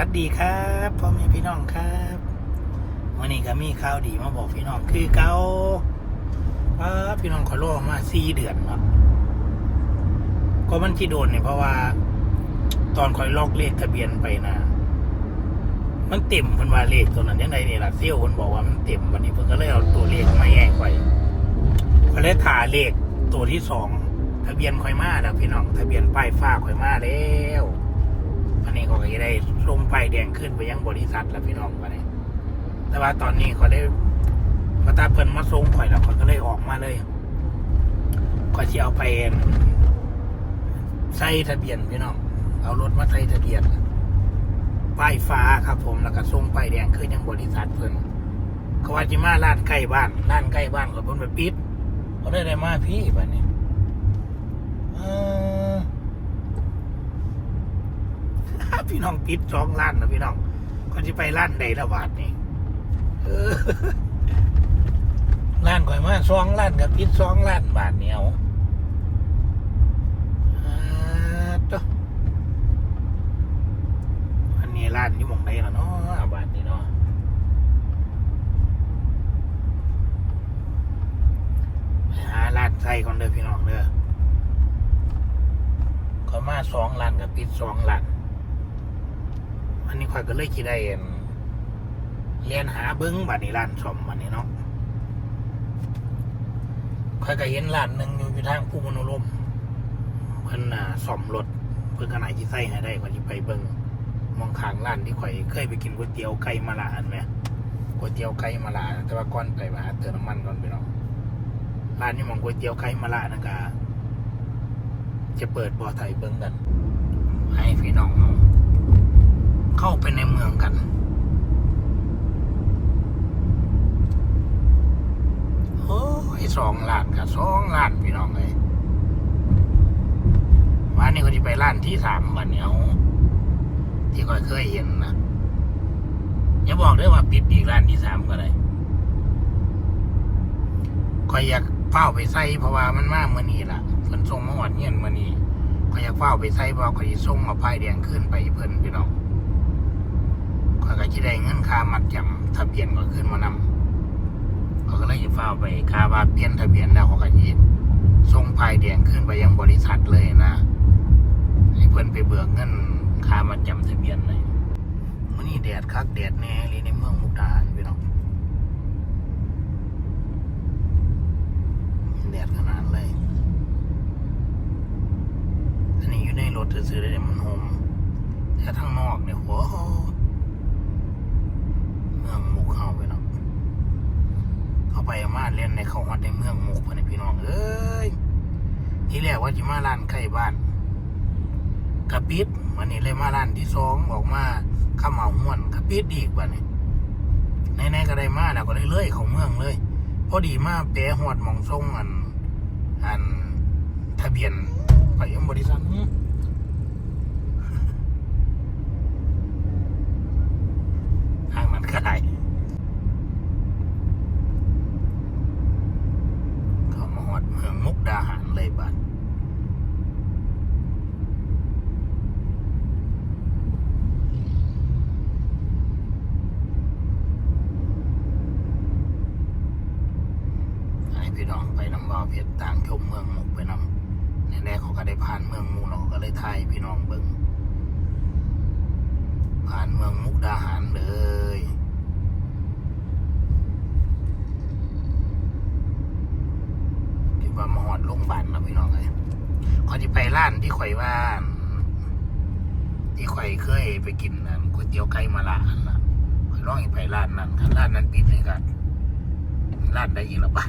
วัสดีครับพ่อแม่พี่น้องครับวันนี้ก็มีข่าวดีมาบอกพี่น้องคือเกาว่าพี่น้องขอโลกมาสี่เดือนครับก็มันที่โดนเนี่ยเพราะว่า ตอนคอยลอกเลขทะเบียนไปนะมันเต็มเพิ่นว่าเลขตัวนั้นยังไงนี่ล่ะเซี่ยวคนบอกว่ามันเต็มวันนี้เพิ่นก็เลยเอาตัวเลขมาแยกไว้ก็เลยถ่าเลขตัวที่สองทะเบียนคอยมาแล้วพี่น้องทะเบียนป้ายฟ้าคอยมาแล้ว ปายแดงขึ้นไปยังบริษัทแล้วพี่น้องไปเลยแต่ว่าตอนนี้เขาได้มาตาเพิ่นมาส่งข่อยแล้วเขาก็เลยออกมาเลยก็จะเอาไปใส่ทะเบียนพี่น้อง เอารถมาใส่ทะเบียน ป้ายฟ้าครับผมแล้วก็ส่งป้ายแดงขึ้นยังบริษัทเพิ่นเขาว่าจิมาร้านใกล้บ้านร้านใกล้บ้านเขาเพิ่นไปปิดเขาได้ได้มาพี่บ้านนี้เออ พี่น้องปิดสองล้านนะพี่น้องก็จะไปล้านใดละบาทนี่ล้านก่อยมาสองล้านกับปิดสองล้านบาทเนี่ยเอาอ่าตัวอันนี้ล้านอยู่หมองใดล่ะเนาะบาทนี่เนาะไปหาล้านใส่ก่อนเด้อพี่น้องเด้อก็มาสองล้านกับปิดสองล้าน อยก็เลยคิดได้เอิ่มเรียนหาเบิ้งบัดนี้ร้านซ่อมบัดนี้เนาะข่อยก็เห็นร้านหนึ่งอยู่อยู่ทางภูมิมโนรมเพิ่นน่ะซ่อมรถเพิ่นขนาดที่ใส่ให้ได้ข่อยสิไปเบิ้งมองข้างร้านที่ข่อยเคยไปกินก๋วยเตี๋ยวไก่มะลาอันไหมก๋วยเตี๋ยวไก่มะลาแต่ว่าก่อนไปมาเติมน้ำมันก่อนไปเนาะร้านนี้มองก๋วยเตี๋ยวไก่มะลานั่นก็จะเปิดบ่อไทยเบิ้งกัน ให้พี่น้องเนาะ เข้าไปในเมืองกัน โอ้ยสองล้านกับสองล้านพี่น้องเลยวันนี้เขาจะไปล้านที่สามวันนี้เอาที่ค่อยเคยเห็นนะอย่าบอกด้วยว่าปิดอีกล้านที่สามก็ได้คอยอยากเฝ้าไปใส่เพราะว่ามันมากเมื่อนี้ล่ะเพิ่นส่งมาหอดเงี้ยนเมื่อนี้คอยอยากเฝ้าไปใส่เพราะคอยส่งมาป้ายแดงขึ้นไปเพิ่นพี่น้อง ข้อยก็จะได้เงินค่ามัดจำทะเบียนก็ขึ้นมานำเขาก็เลยจะเฝ้าไปค่าว่าเปลี่ยนทะเบียนแล้วเขาก็จะส่งภายแดงขึ้นไปยังบริษัทเลยนะให้เพื่อนไปเบิกเงินค่ามัดจำทะเบียนเลยมันนี่แดดคักแดดแน่เลยในเมืองมุกดาหารพี่น้องแดดขนาดเลย อันนี้อยู่ในรถซื้อได้มันโฮมแต่ทางนอกเนี่ยโหเมืองมุกเข้าไปเนาะเข้าไปอามาเล่นในเขาวัดในเมืองมุกพะเนี่ยพี่น้องเอ้ยที่แรกว่าจะมาร้านใกล้บ้านกระปิดวันนี้เลยมาร้านที่สองออกมาข้าเหมาม่วนกระปิดอีกวันนี้ในๆก็ได้มาแล้วก็ได้เลื่อยเขาเมืองเลยพอดีมาแปะหอดมองทรงอัน อันทะเบียนไปยังบริษัทอื้อ ทางนั้นก็ได้เขามาหอดเมืองมุกดาหารเลยบ้านให้พี่น้องไปน้ำบ่าวเพชรต่างชมเมืองมุกไปน้ำในแรกเขาก็ได้ผ่านเมืองมุกเราก็เลยทายพี่น้องเบิงผ่านเมืองมุกดาหารเลย ที่ว่า มาหอดโราบาลนะพี่น้องเลยเขาจะไปร้านที่ข่อยว่าที่ข่อยเคยไปกินนั่นก๋วยเตี๋ยวไก่มาลาอันนะข่อยร้องให้ไปร้านนั้นคันร้านนั้นปิดเลยกันร้านใดอีกละบ้า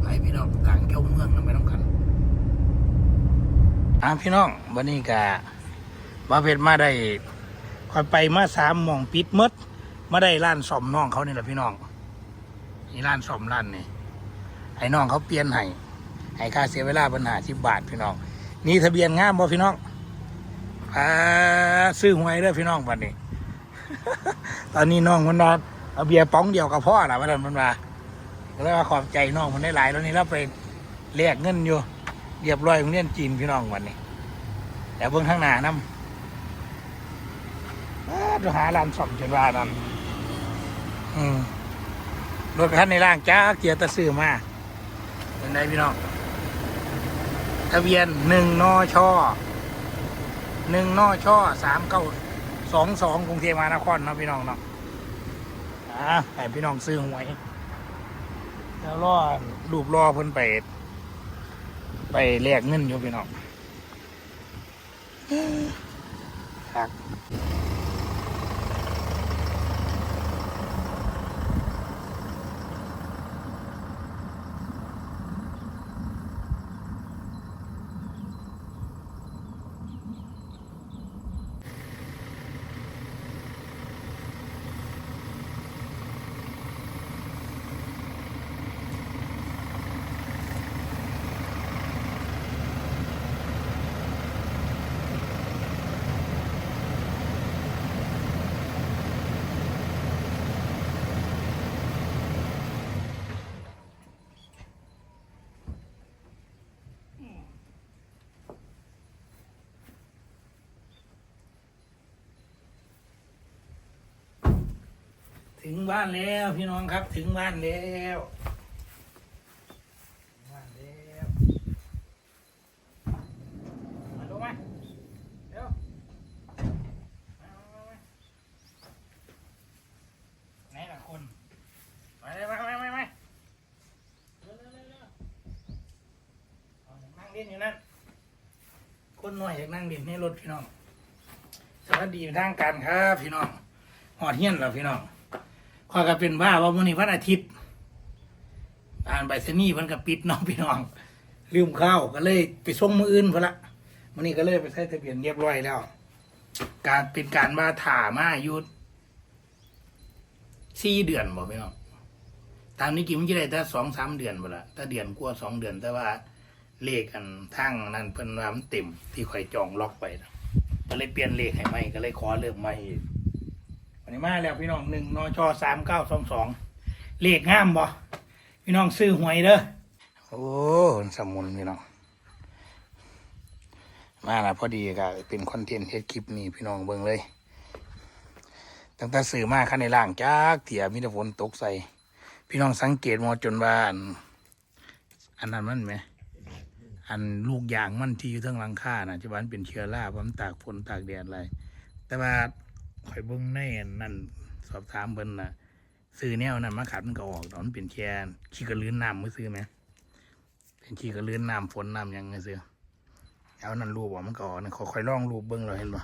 ไปพี่น้องต่างชมเมืองนะไม่ต้องกันอ่าพี่น้องวันนี้กะมาเพชรมาได้ข่อยไปมาสามมองปิดมดมาได้ร้านซ่อมน้องเขานี่แหละพี่น้อง นี่ร้านซ่อมร้านนี่ให้น้องเขาเปลี่ยนให้ให้ค่าเสียเวลาปัญหาสิบบาทพี่น้อง นี่ทะเบียนงามบ่พี่น้องอ่าซื้อหวยเด้อพี่น้องวันนี้ ตอนนี้น้องมันมาเอาเบียร์ป้องเดียวกับพ่อละวันนั้นมันมาก็เลยว่าขอบใจน้องมันได้หลายแล้วนี่เราไปแลกเงินอยู่เรียบร้อยโรงเรียนจีนพี่น้องวันนี้แต่เบิ่งข้างหน้านํจะหาร้านซ่อมจนว่านั่นอืม รถคันในล่างจ้าเกียร์ตะซื้อมาเป็นไงพี่น้องทะเบียนหนึ่งนอชอหนึ่งนอชอสามเก้าสองสองกรุงเทพมหานครเนาะพี่น้องเนาะอ่าให้พี่น้องซื้อหวยแล้วรอรูปรอเพิ่นไป ไปแลกเงินอยู่พี่น้องครับ ถึงบ้านแล้วพี่น้องครับถึงบ้านแล้วถึงบ้านแล้วมาลงมาเร็วมามามไหนล่ะคนมาเลยมามามามาเร็วเร็วเร็วเร็วนั่งเล่นอยู่นั่นคนหน่อยอยากนั่งเล่นในรถพี่น้องสวัสดีทางการครับพี่น้องหอดเฮียนแล้วพี่น้อง ข้อยก็เป็นบ้าว่ามื้อนี้วันอาทิตย์อ่านใบสนีย์มันก็ปิดน้องพี่น้องลืมข้าวก็เลยไปส่งมืออื่นพนละมื้อนี้ก็เลยไปใช้ทะเบียนเรียบร้อยแล้ว การเป็นการมาถ่ามาอยุดสี่เดือนบ่พี่น้องตามนี้กี่มันจะได้แต่สองสามเดือนบ่ละถ้าเดือนกว่าสองเดือนแต่ว่าเลขอันทั้งนั้นเพิ่นว่ามันเต็มที่ข่อยจองล็อกไปก็เลยเปลี่ยนเลขให้ใหม่ก็เลยขอเริ่มใหม่ วันนี้มาแล้วพี่น้องหนึ่งนชสามเก้าสองสองเลขงามบ่พี่น้องซื้อหวยเด้อโอ้สมุนพี่น้องมาแล้วพอดีก็เป็นคอนเทนต์เฮ็ดคลิปนี้พี่น้องเบิ่งเลย ตั้งแต่ซื้อมาขั้นในล่างจากเถี่ยมีแต่ฝนตกใส่ พี่น้องสังเกตมอจนว่าน อันนั้นมันไหม อันลูกยางมันที่อยู่ทั้งหลังคานะที่บ้านเป็นเชื้อราเพราะมันตากฝนตากแดดอะไรแต่ว่า ข่อยเบิ่งในอันนั่นสอบถามเบิ่นนะซื้อแนวนั้นมาขัดมันก็ออกตอนมันเป็นแค่ขี้กระลื้นน้ำมือซื้อไหมเป็นขี้กระลื้นน้ำฝนน้ำยังไงซื้อเอานั่นรูปว่ามันก็ออกนั่นค่อยล่องรูปเบิ่งเลยเห็นป่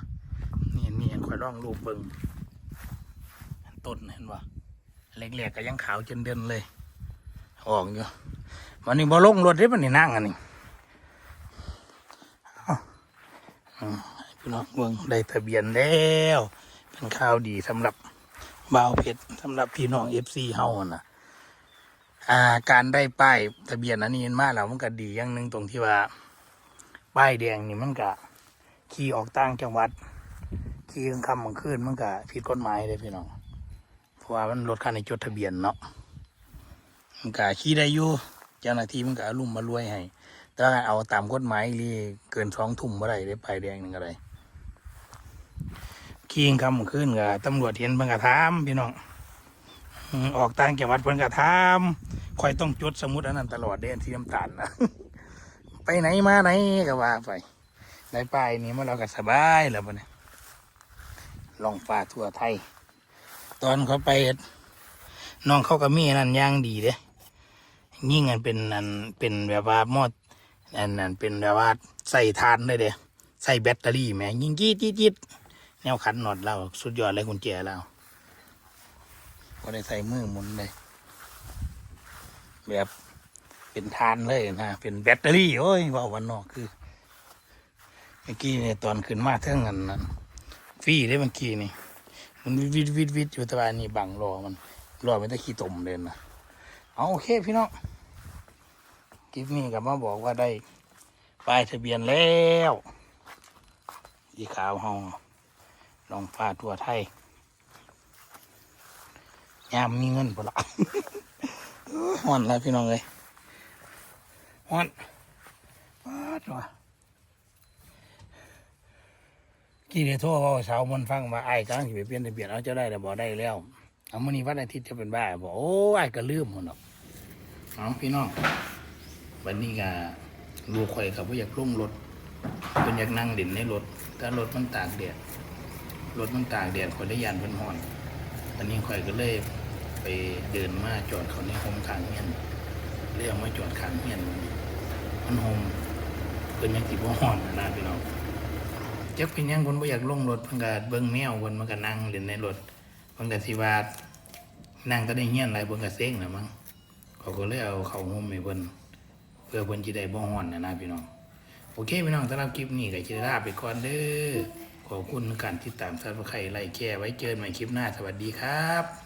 นี่นี่ค่อยล่องรูปเบิ่งต้นเห็นป่เล็กๆก็ยังขาวจนเดินเลยออกอยู่วันนี้บ่ลงรถได้ปะนี่นั่งอันนี้พี่น้องเบิ่งได้ทะเบียนแล้ว เป็นข่าวดีสำหรับบ่าวเพชรสำหรับพี่น้องเอฟซีเฮานะอ่า การได้ป้ายทะเบียนอันนี้มาแล้วมันก็ดีอย่างหนึ่งตรงที่ว่า ป้ายแดงนี่มันก็ขี่ออกต่างจังหวัด ขี่กลางค่ำกลางคืนมันก็ผิดกฎหมายเลยพี่น้อง เพราะว่ามันรถคันในจดทะเบียนเนาะมันก็ขี่ได้อยู่เจ้าหน้าที่มันก็อารมมารวยให้แต่เอาตามกฎหมายรีเกินสองทุ่มเมื่อไรได้ป้ายแดงหนึ่งอะไร ขี่คำขึ้นกับตำรวจเห็นเพิ่นกระทำพี่น้องออกต่างจังหวัดเพิ่นกระทำคอยต้องจดสมุดอันนั้นตลอดเด่นที่น้ำตาลนะไปไหนมาไหนก็ว่าไปได้ไปายนี้มาเราก็สบายแล้วบ่เนี่ยลองฟ้าทั่วไทย ตอนเขาไปน้องเขาก็มีอันนั่นย่างดีเด้ยิ่งอันเป็นอันเป็นแบบว่ามอดอันนั้นเป็นแบบว่าใส่ทานเลยเด้ใส่แบตเตอรี่แหมยิงจี๊ดจี๊ดจี๊ด แนวขันหนอดเราสุดยอดเลยคุณแจเราก็ได้ใส่มือหมุนเลย แบบเป็นทานเลยนะ เป็นแบตเตอรี่โอ้ยว่าวันนอกคือ เมื่อกี้เนี่ยตอนขึ้นมาเท่านั้นนั้นฟรีได้เมื่อกี้นี่ มันวิดวิดวิดวิดอยู่ตะวันนี่บังรอมันรอไม่ได้ขี้ตมเลยนะเอาโอเคพี่น้องคลิปนี้กับมาบอกว่าได้ป้ายทะเบียนแล้วดีขาวห้อง ลองฟ้าทั่วไทยยามมีเงินพอละฮอนแล้วพี่น้องเลยฮอนว้าว่ะกี่เดือนโทรเว่าสาวมันฟังว่าไอ้กำลังสิไปเปลี่ยนทะเบียนเอาจะได้แต่บอกได้แล้วเอามื่อนี้วันอาทิตย์จะเป็นบ้าบอกโอ้ไอ้ก็ลืมหมดหรอกเอาพี่น้องวันนี้ก็ลูกข่อยกับว่าอยากลงรถเป็นอยากนั่งเด่นในรถแต่รถมันตากแดด รถมันตากแดดข่อยได้ยานเพิ่นห่อนอันนี้ข่อยก็เลยไปเดินมาจอดเขาในโฮมขางเฮียนเรื่องมาจอดขางเฮียนมันโฮมเป็นยังสิบ่ห่อนนะนะพี่น้องจักเป็นยังคนบ่อยากลงรถเพิ่นก็เบิ่งแมวคนมันก็นั่งเล่นในรถเพิ่นก็สิว่านั่งก็ได้เฮียนหลายเพิ่นก็เซ็งน่ะมั้งเขาก็เลยเอาเข้าห่มให้เพิ่นเพื่อเพิ่นสิได้บ่ฮ้อนนะนะพี่น้องโอเคพี่น้องสำหรับคลิปนี้ก็สิลาไปก่อนเด้อ ขอบคุณการติดตามซับสไครต์ไลค์แชร์ไว้เจอกันใหม่คลิปหน้าสวัสดีครับ